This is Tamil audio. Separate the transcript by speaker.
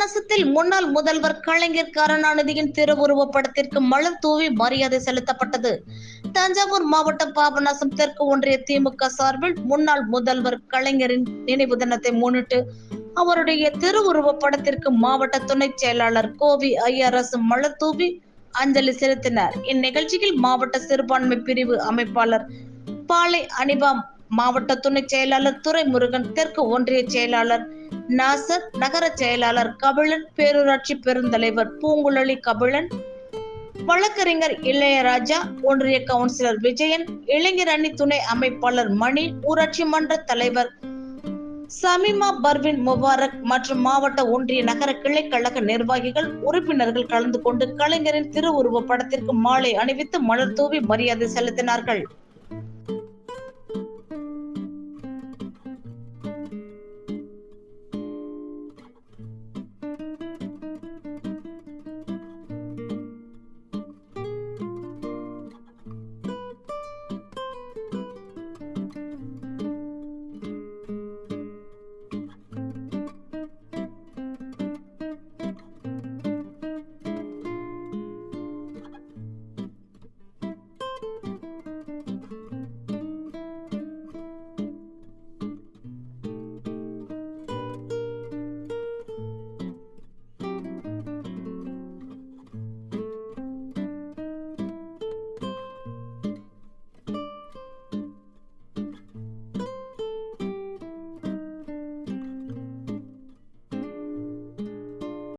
Speaker 1: சேலத்தில் முன்னாள் முதல்வர் கலைஞர் கருணாநிதியின் திருவுருவப் படத்திற்கு மலர் தூவி மரியாதை செலுத்தப்பட்டது. தஞ்சாவூர் மாவட்டம் பாபநாசம் தெற்கு ஒன்றிய திமுக சார்பில் முன்னாள் முதல்வர் கலைஞரின் நினைவு தினத்தை முன்னிட்டு அவருடைய திருவுருவப் படத்திற்கு மாவட்ட துணைச் செயலாளர் கோவி ஐயரசு மலர் தூவி அஞ்சலி செலுத்தினார். இந்நிகழ்ச்சியில் மாவட்ட சிறுபான்மை பிரிவு அமைப்பாளர் பாலை அனிபாம் மாவட்ட துணை செயலாளர் துரைமுருகன் தெற்கு ஒன்றிய செயலாளர் நாசர் நகர செயலாளர் கபிலன் பேரூராட்சி பெருந்தலைவர் பூங்குழலி கபிலன் வழக்கறிஞர் இளையராஜா ஒன்றிய கவுன்சிலர் விஜயன் இளைஞர் அணி துணை அமைப்பாளர் மணி ஊராட்சி மன்ற தலைவர் சமிமா பர்வின் முபாரக் மற்றும் மாவட்ட ஒன்றிய நகர கிளை கழக நிர்வாகிகள் உறுப்பினர்கள் கலந்து கொண்டு கலைஞரின் திருவுருவ படத்திற்கு மாலை அணிவித்து மலர் தூவி மரியாதை செலுத்தினார்கள்.